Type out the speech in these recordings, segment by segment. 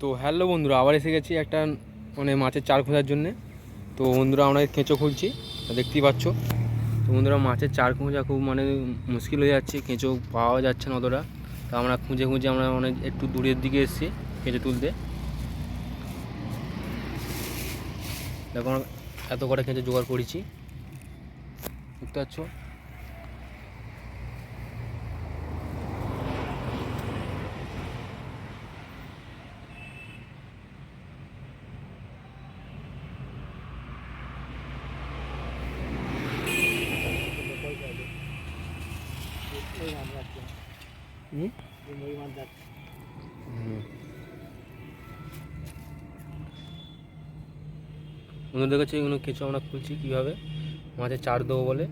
তো হ্যালো বন্ধুরা, আবার এসে গেছি একটা মানে মাছের চার খোঁজার জন্যে। তো বন্ধুরা, আমরা কেঁচো খুঁজছি দেখতেই পাচ্ছ। তো বন্ধুরা, মাছের চার খোঁজা খুব মানে মুশকিল হয়ে যাচ্ছে, কেঁচো পাওয়া যাচ্ছে না অতটা। তো আমরা খুঁজে খুঁজে আমরা মানে একটু দূরের দিকে এসেছি কেঁচো তুলতে। দেখো এত কটা কেঁচো জোগাড় করেছি। দেখতে পাচ্ছ হুম হুম। বন্ধুদের কাছে এগুলো কেঁচো আমরা খুলছি কীভাবে? মাছের চার দেবো বলে।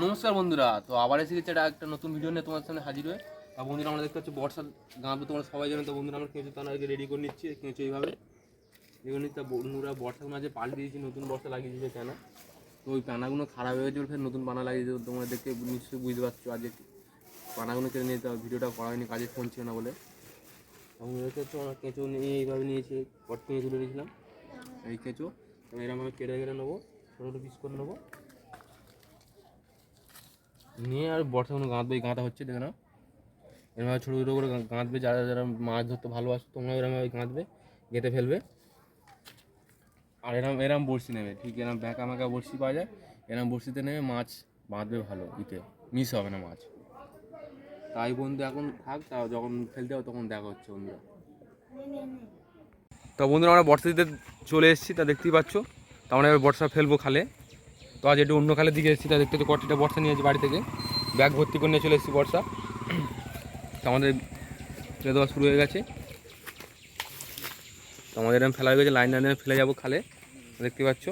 নমস্কার বন্ধুরা, তো আবার এসে গেছে এটা একটা নতুন ভিডিও নিয়ে তোমার সামনে হাজির হয়ে। তা বন্ধুরা, আমরা দেখতে পাচ্ছি বর্ষার গাঁদবে তোমরা সবাই জানো, তো বন্ধুরা, আমরা কেঁচো তার রেডি করে নিচ্ছি, কেঁচো এইভাবে। করে নিচ্ছি বন্ধুরা, বর্ষার মাঝে পাল্টে দিয়েছি, নতুন বর্ষা লাগিয়ে দিয়েছে কেনা। তো ওই পানাগুলো খারাপ হয়ে গেছে নতুন পানা লাগিয়ে তোমরা দেখে নিশ্চয়ই বুঝতে পারছ আজকে পানাগুলো কেটে নিয়ে যাওয়া ভিডিওটা করা হয়নি, কাজে ফোন ছিল না বলে। দেখতে হচ্ছে আমরা কেঁচো নিয়ে এইভাবে নিয়েছি, পট নিয়ে তুলে নিয়েছিলাম। এই কেঁচো এরকমভাবে কেটে কেটে নেব, ছোটো ছোটো পিস করে নেব। নিয়ে আর বর্ষা কোনো গাঁদবে গাঁদা হচ্ছে, দেখে নাও। এরকমভাবে ছোটো ছোটো করে গাঁদবে যারা যারা মাছ ধরতে ভালোবাসো তোমরা এরকমভাবে গাঁদবে গেঁথে ফেলবে। আর এরম এরম বড়শি নেবে, ঠিক এরম ব্যাঁকা ম্যাঁকা বড়শি পাওয়া যায়, এরম বড়শিতে নেবে মাছ বাঁধবে ভালো, ইতে, মিস হবে না মাছ। তাই বন্ধু, এখন থাক তা যখন ফেলতে হবে তখন দেখা হচ্ছে বন্ধুরা। তো বন্ধুরা, আমরা বর্ষা দিতে চলে এসেছি, তা দেখতেই পাচ্ছ। তা আমরা এবার বর্ষা ফেলব খালে। তো আজ একটু অন্য খালের দিকে এসেছি, তা দেখতে পাচ্ছি কটিটা বর্ষা নিয়েছি বাড়ি থেকে। ব্যাগ ভর্তি করে নিয়ে চলে এসেছি বর্ষা। তো আমাদের ফেলে দেওয়া শুরু হয়ে গেছে। তো আমাদের এরকম ফেলা হয়ে গেছে, লাইন লাইনে ফেলে যাব খালে। দেখতে পাচ্ছ?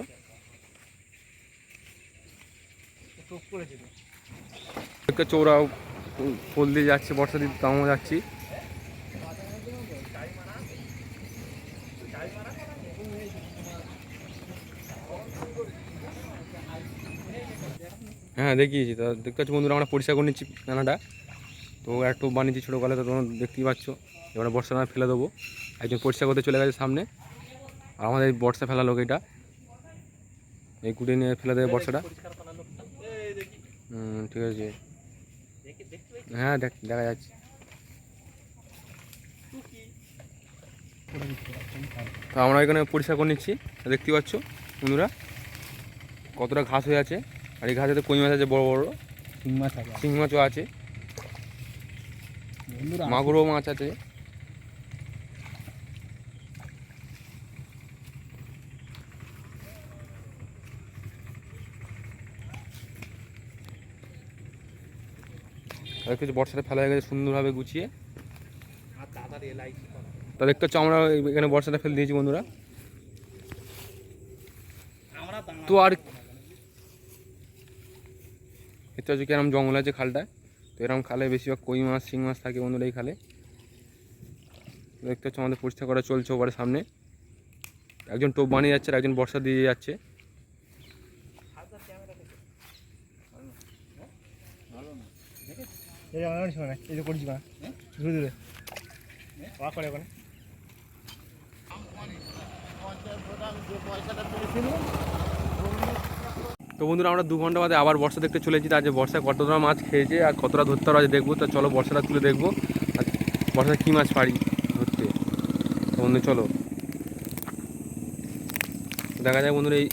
একটা চৌড়া ফুল দিয়ে যাচ্ছে, বর্ষা দিতে তাও যাচ্ছি। হ্যাঁ দেখিয়েছি। তা দেখতে পাচ্ছি বন্ধুরা, আমরা পরিষ্কার করে নিচ্ছি কানাটা তো একটু বানিয়েছি ছোটো গলা তো তোমরা দেখতেই পাচ্ছ। এবার বর্ষা না ফেলে দেবো। একজন পরিষ্কার করতে চলে গেছে সামনে। আর আমাদের বর্ষা ফেলা লোক এটা। এই কুটে নিয়ে ফেলে দেবে বর্ষাটা। হুম ঠিক আছে। হ্যাঁ দেখ দেখা যাচ্ছে। তো আমরা এখানে পরিষ্কার করে নিচ্ছি। দেখতে পাচ্ছ বন্ধুরা কতটা ঘাস হয়ে আছে। আর এই ঘাসে তো কই মাছ আছে বড় বড়? শিং মাছ আছে। শিং মাছও আছে। মাগুরও মাছ আছে। আর কিছু বর্ষাটা ফেলা হয়ে গেছে সুন্দরভাবে গুছিয়ে। তা দেখতে হচ্ছে আমরা এখানে বর্ষাটা ফেলে দিয়েছি বন্ধুরা। তো আর দেখতে হচ্ছে কিরম জঙ্গল আছে খালটায়। এরকম খালে বেশিরভাগ কই মাছ, শিং মাছ থাকে বন্ধুরা এই খালে। দেখতে হচ্ছে আমাদের পরিষ্কার করা চলছে ওপারের সামনে। একজন টোপ বানিয়ে যাচ্ছে আর একজন বর্ষা দিয়ে যাচ্ছে। এই আমার শোনা না এই যে করছি না ধীরে ধীরে ওয়া করে ওখানে তো বন্ধুরা, আমরা দু ঘণ্টা বাদে আবার বর্ষা দেখতে চলেছি যে বর্ষা কতটা মাছ খেয়েছে আর কতটা ধরতে পারো আজ দেখব। তো চলো বর্ষাটা তুলে দেখব। আর বর্ষায় কী মাছ পারি ধরতে? তো বন্ধু, চলো। দেখা যায় বন্ধুরা, এই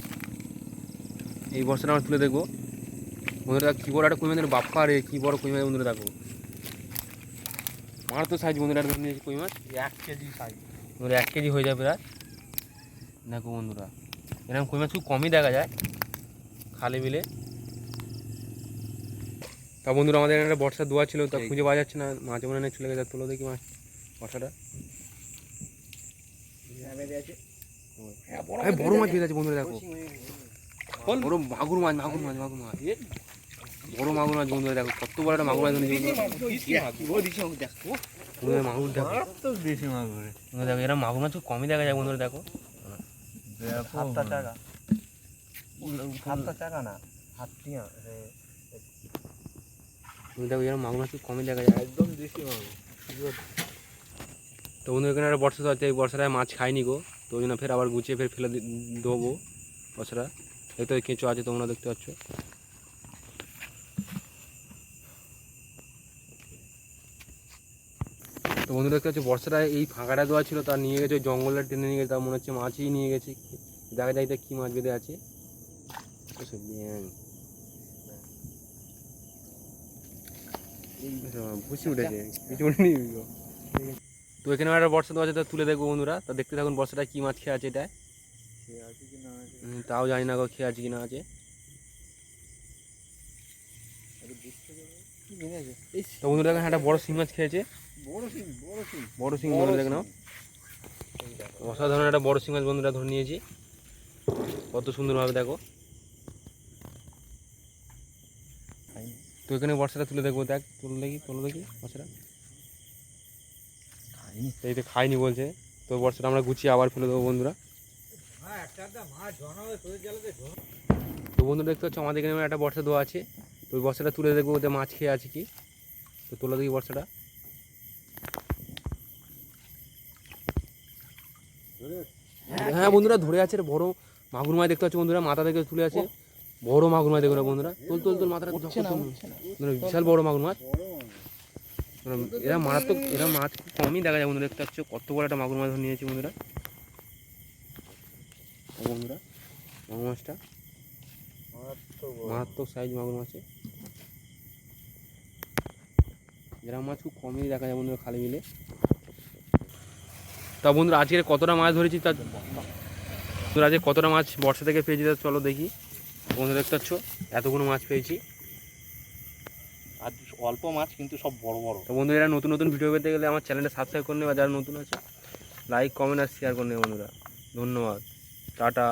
এই বর্ষাটা আমরা তুলে দেখব। বন্ধুরা কী বড় একটা কুই মাছের বাপ্পা রে, কী বড় কুই মাছ বন্ধুরা, দেখো। আমার তো সাইজ বন্ধুরা একটা নিয়েছি কই মাছ। এক কেজি সাইজ বন্ধুরা, এক কেজি হয়ে যাবে প্রায় দেখো বন্ধুরা, এরকম কই মাছ খুব কমই দেখা যায়। খালে বিলে তা বন্ধুরা আমাদের এখানে একটা বর্ষার দোয়া ছিল তা খুঁজে পাওয়া যাচ্ছে না। মাঝে মনে নেই চলে গেছে তুলো দেখি মাছ বর্ষাটা। বড় মাছ বেরিয়ে আছে বন্ধুরা দেখো। বড় মাগুর মাছ মাগুর মাছ মাগুর মাছ। বড় মাগুর মাছ বন্ধুরা দেখো কত বড় একটা মাগুর মাছ বন্ধুরা। মাগুর দেখো। বেশি মাছ। বন্ধুরা দেখো এরা মাগুর মাছ খুব কমই দেখা যায় বন্ধুরা দেখো। সাতটা না দেখো মাগুর মাছ খুব কমই দেখা যায়। একদম দেশি মাছ তো বন্ধু এখানে একটা বর্ষা তো আছে এই বর্ষাটায় মাছ খাইনি গো। তো ওই জন্য ফের আবার গুছিয়ে ফের ফেলে দেবো বর্ষাটা। এই তো কেঁচো আছে তোমরা দেখতে পাচ্ছ। তো বন্ধু দেখতে পাচ্ছ বর্ষাটা এই ফাঁকাটা দেওয়া ছিল তার নিয়ে গেছে ওই জঙ্গলটা টেনে নিয়ে গেছে তার মনে হচ্ছে মাছই নিয়ে গেছে। দেখা যায় এটা কী মাছ বেঁধে আছে। গো। তো এখানে একটা বর্ষা দেওয়া আছে তা তুলে দেখব বন্ধুরা তা দেখতে থাকুন বর্ষাটা কী মাছ খেয়ে আছে হুম, তাও জানি না গো খেয়ে আছে কি না আছে তো বন্ধুরা এখানে একটা বড় শিং মাছ খেয়েছে বড় সিং বড় সিং বড় শিং বন্ধুরা দেখে নাও অসাধারণ একটা বড় শিং মাছ বন্ধুরা ধরে নিয়েছি কত সুন্দরভাবে দেখো তো এখানে বর্ষাটা তুলে দেখব দেখ তুলে দেখি তুলে দেখি বর্ষাটা খাইনি। এই তো খাইনি বলছে তো বর্ষাটা আমরা গুছিয়ে আবার ফেলে দেবো বন্ধুরা। তো বন্ধুরা দেখতে পাচ্ছ আমাদের এখানে একটা বর্ষা দেওয়া আছে। তো ওই বর্ষাটা তুলে দেখব ওদের মাছ খেয়ে আছে কি। তো তোলা দেখি বর্ষাটা হ্যাঁ বন্ধুরা ধরে আছে বড় মাগুর মাছ দেখতে পাচ্ছ বন্ধুরা মাথা থেকে তুলে আছে। বড় মাগুর মাছ দেখো বন্ধুরা? তোল তোল তোল মাথাটা বিশাল বড় মাগুর মাছ। এরা মারাত্মক এরা মাছ খুব কমই দেখা যায় বন্ধুরা দেখতে পাচ্ছ কত বড় একটা মাগুর মাছ ধরে নিয়েছি বন্ধুরা। বন্ধুরা মাগুর মাছটা। মারাত্মক সাইজ মাগুর মাছে। এরকম মাছ খুব কমই দেখা যায় বন্ধুরা খালি বিলে। তা বন্ধুরা আজকে কতটা মাছ ধরেছি তা বন্ধুরা আজকে কতটা মাছ বর্ষা থেকে পেয়েছি তা চলো দেখি। বন্ধুরা দেখতে পাচ্ছ? এতগুলো মাছ পেয়েছি। আর অল্প মাছ, কিন্তু সব বড় বড়। তো বন্ধু, এরা নতুন নতুন ভিডিও পেতে গেলে আমার চ্যানেলটা সাবস্ক্রাইব করে নেবে। যারা নতুন আছে লাইক কমেন্ট আর শেয়ার করে নেবে বন্ধুরা। ধন্যবাদ। টাটা।